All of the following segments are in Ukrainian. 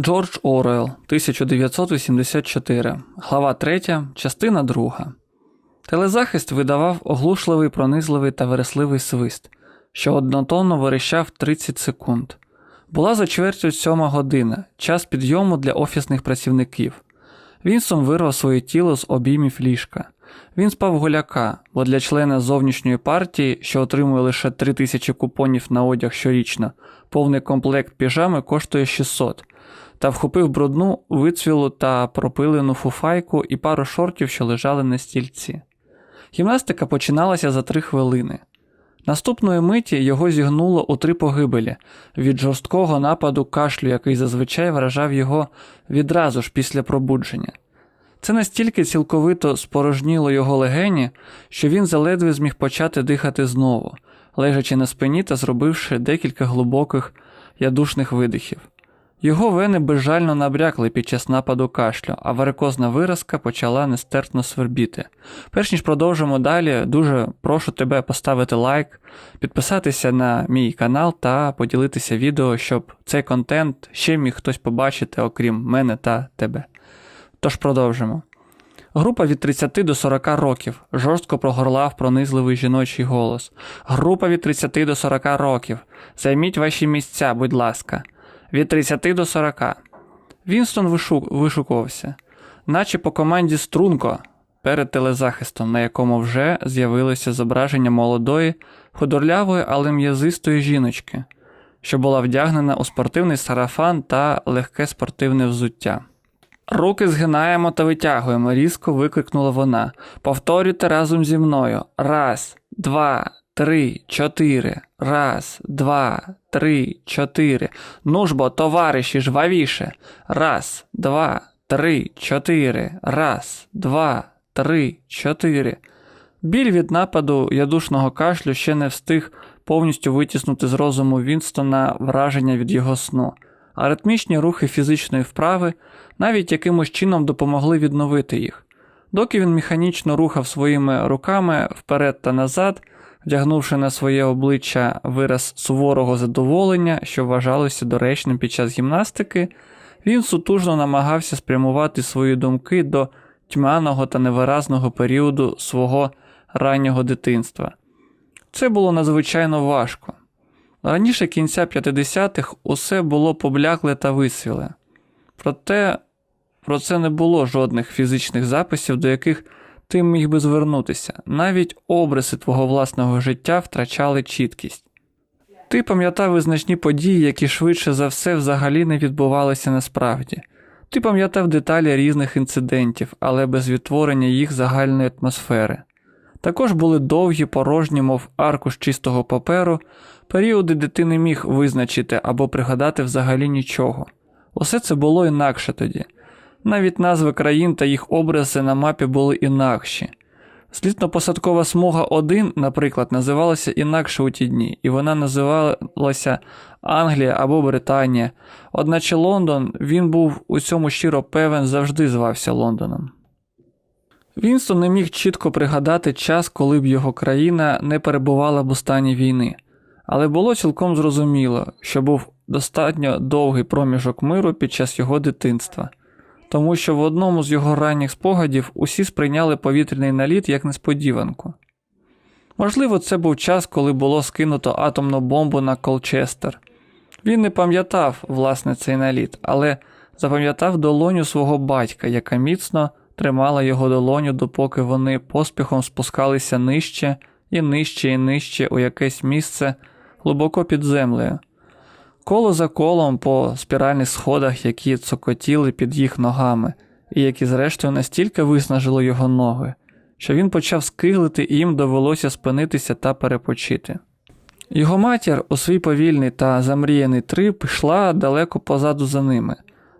Джордж Оруелл, 1984, глава 3, частина 2. Телезахист видавав оглушливий, пронизливий та вересливий свист, що однотонно верещав 30 секунд. Була за чвертю сьома година, час підйому для офісних працівників. Вінсон вирвав своє тіло з обіймів ліжка. Він спав голяка, бо для члена зовнішньої партії, що отримує лише 3 тисячі купонів на одяг щорічно, повний комплект піжами коштує 600, та вхопив брудну, вицвілу та пропилену фуфайку і пару шортів, що лежали на стільці. Гімнастика починалася за три хвилини. Наступної миті його зігнуло у три погибелі від жорсткого нападу кашлю, який зазвичай вражав його відразу ж після пробудження. Це настільки цілковито спорожніло його легені, що він заледве зміг почати дихати знову, лежачи на спині та зробивши декілька глибоких ядушних видихів. Його вени безжально набрякли під час нападу кашлю, а варикозна виразка почала нестерпно свербіти. Перш ніж продовжимо далі, дуже прошу тебе поставити лайк, підписатися на мій канал та поділитися відео, щоб цей контент ще міг хтось побачити, окрім мене та тебе. Тож продовжимо. Група від 30 до 40 років жорстко прогорлав пронизливий жіночий голос. Група від 30 до 40 років. Займіть ваші місця, будь ласка. Від 30 до 40. Вінстон вишукувався, наче по команді струнко перед телезахистом, на якому вже з'явилося зображення молодої, худорлявої, але м'язистої жіночки, що була вдягнена у спортивний сарафан та легке спортивне взуття. Руки згинаємо та витягуємо, різко викрикнула вона. Повторюйте разом зі мною. Раз, два, три, чотири. Раз, два, три, чотири. Ну ж бо, товариші, жвавіше. Раз, два, три, чотири. Раз, два, три, чотири. Біль від нападу ядушного кашлю ще не встиг повністю витіснути з розуму Вінстона враження від його сну. А ритмічні рухи фізичної вправи навіть якимось чином допомогли відновити їх. Доки він механічно рухав своїми руками вперед та назад, вдягнувши на своє обличчя вираз суворого задоволення, що вважалося доречним під час гімнастики, він сутужно намагався спрямувати свої думки до тьмяного та невиразного періоду свого раннього дитинства. Це було надзвичайно важко. Раніше кінця 50-х усе було поблякле та висвіле. Проте про це не було жодних фізичних записів, до яких ти міг би звернутися. Навіть обриси твого власного життя втрачали чіткість. Ти пам'ятав визначні події, які швидше за все взагалі не відбувалися насправді. Ти пам'ятав деталі різних інцидентів, але без відтворення їх загальної атмосфери. Також були довгі, порожні, мов аркуш чистого паперу, періоди, де ти не міг визначити або пригадати взагалі нічого. Усе це було інакше тоді. Навіть назви країн та їх образи на мапі були інакші. Злітно-посадкова смуга 1, наприклад, називалася інакше у ті дні, і вона називалася Англія або Британія, одначе Лондон, він був у цьому щиро певен, завжди звався Лондоном. Вінстон не міг чітко пригадати час, коли б його країна не перебувала у стані війни, але було цілком зрозуміло, що був достатньо довгий проміжок миру під час його дитинства, тому що в одному з його ранніх спогадів усі сприйняли повітряний наліт як несподіванку. Можливо, це був час, коли було скинуто атомну бомбу на Колчестер. Він не пам'ятав, власне, цей наліт, але запам'ятав долоню свого батька, яка міцно тримала його долоню, допоки вони поспіхом спускалися нижче і нижче і нижче у якесь місце глибоко під землею. Коло за колом по спіральних сходах, які цокотіли під їх ногами, і які, зрештою, настільки виснажили його ноги, що він почав скиглити і їм довелося спинитися та перепочити. Його матір у свій повільний та замріяний трип йшла далеко позаду за ними.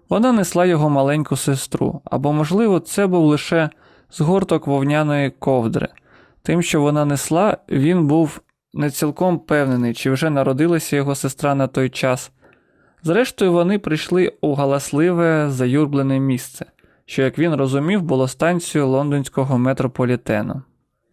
Вона несла його маленьку сестру, або, можливо, це був лише згорток вовняної ковдри. Тим, що вона несла, він був не цілком певнений, чи вже народилася його сестра на той час. Зрештою, вони прийшли у галасливе, заюрблене місце, що, як він розумів, було станцією лондонського метрополітену.